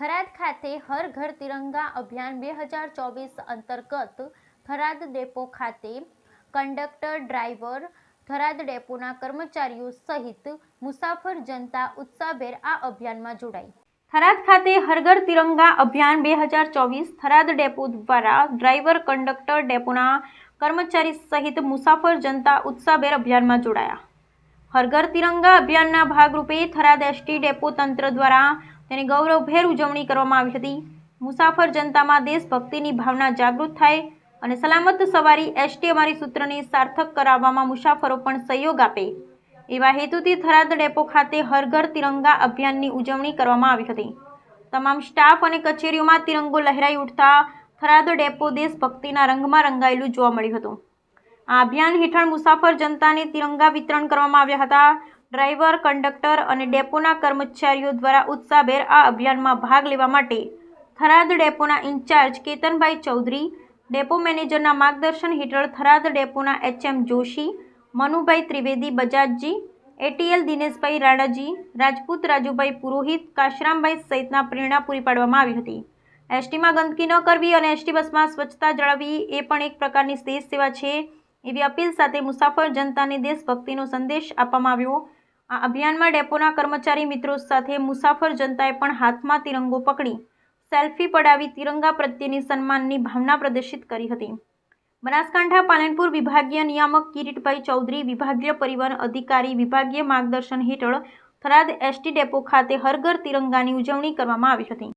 થરાદ ખાતે હર ઘર તિરંગા અભિયાન બે હજાર ચોવીસ અંતર્ગત થરાદ ડેપો ખાતે કંડક્ટર, ડ્રાઈવર, થરાદ ડેપોના કર્મચારીઓ સહિત મુસાફર જનતા ઉત્સાહભેર આ અભિયાનમાં જોડાઈ. થરાદ ખાતે હરઘર તિરંગા અભિયાન બે હજાર ચોવીસ થરાદ ડેપો દ્વારા ડ્રાઈવર, કંડક્ટર ડેપોના કર્મચારી સહિત મુસાફર જનતા ઉત્સાહભેર અભિયાનમાં જોડાયા. હરઘર તિરંગા અભિયાનના ભાગરૂપે થરાદ એસટી ડેપો તંત્ર દ્વારા તેની ગૌરવભેર ઉજવણી કરવામાં આવી હતી. મુસાફર જનતામાં દેશભક્તિની ભાવના જાગૃત થાય અને સલામત સવારી એસટી અમારી સૂત્રને સાર્થક કરાવવામાં મુસાફરો પણ સહયોગ આપે. એવા હેતુથી થરાદ ડેપો ખાતે હરઘર તિરંગા અભિયાનની ઉજવણી કરવામાં આવી હતી. તમામ સ્ટાફ અને કચેરીઓમાં તિરંગો લહેરાઈ ઉઠતા થરાદ ડેપો દેશભક્તિના રંગમાં રંગાયેલું જોવા મળ્યું હતું. આ અભિયાન હેઠળ મુસાફર જનતાને તિરંગા વિતરણ કરવામાં આવ્યા હતા. ડ્રાઈવર, કંડક્ટર અને ડેપોના કર્મચારીઓ દ્વારા ઉત્સાહભેર આ અભિયાનમાં ભાગ લેવા માટે થરાદ ડેપોના ઇન્ચાર્જ કેતનભાઈ ચૌધરી, ડેપો મેનેજરના માર્ગદર્શન હેઠળ થરાદ ડેપોના એચએમ જોશી, મનુભાઈ ત્રિવેદી બજાજજી, એટીએલ દિનેશભાઈ રાણાજી, રાજપૂત રાજુભાઈ પુરોહિત, કાશરામભાઈ સહિતના પ્રેરણા પૂરી પાડવામાં આવી હતી. એસટીમાં ગંદકી ન કરવી અને એસટી બસમાં સ્વચ્છતા જાળવવી એ પણ એક પ્રકારની દેશ સેવા છે એવી અપીલ સાથે મુસાફર જનતાને દેશભક્તિનો સંદેશ આપવામાં આવ્યો. આ અભિયાનમાં ડેપોના કર્મચારી મિત્રો સાથે મુસાફર જનતાએ પણ હાથમાં તિરંગો પકડી, સેલ્ફી પડાવી તિરંગા પ્રત્યેની સન્માનની ભાવના પ્રદર્શિત કરી હતી. બનાસકાંઠા પાલનપુર વિભાગીય નિયામક કિરીટભાઈ ચૌધરી વિભાગીય પરિવહન અધિકારી વિભાગીય માર્ગદર્શન હેઠળ થરાદ એસટી ડેપો ખાતે હરઘર તિરંગાની ઉજવણી કરવામાં આવી હતી.